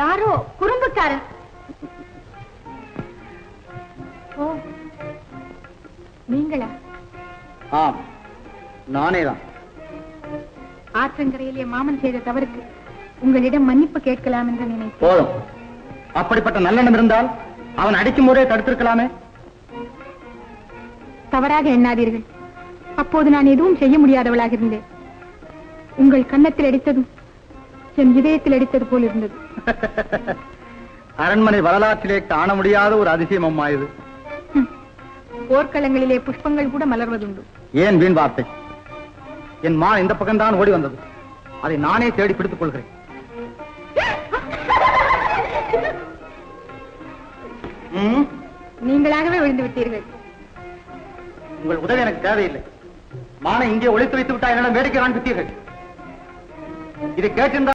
யாரோ குறும்புக்காரன். ஓ நீங்களா? ஆம் நானே தான் ஆற்றங்கரையிலே மாமன் செய்த தவறுக்கு உங்களிடம் மன்னிப்பு கேட்கலாம் என்று நினைத்தேன். போதும். அப்படிப்பட்ட நல்லெண்ணம் இருந்தால் அவன் அடிக்கும் முறையை தடுத்திருக்கலாமே. தவறாக எண்ணாதீர்கள். அப்போது நான் எதுவும் செய்ய முடியாதவளாக இருந்தேன். உங்கள் கன்னத்தில் அடித்ததும் என் இதயத்தில் அடித்தது போல் இருந்தது. அரண்மனை வரலாற்றிலே காண முடியாத ஒரு அதிசயம் அம்மா இது. போர்க்களங்களிலே புஷ்பங்கள் கூட மலர்வதுண்டு. ஏன் வீண் வார்த்தை? என் மா இந்த பக்கம்தான் ஓடி வந்தது. அதை நானே தேடி பிடித்துக் கொள்கிறேன். நீங்களாகவே விழுந்து விட்டீர்கள். உங்கள் உதவி எனக்கு தேவையில்லை. மானை இங்கே ஒளித்து வைத்து விட்டா என்னிடம் வேடிக்கை காண்பித்தீர்கள். இதை கேட்டிருந்தால்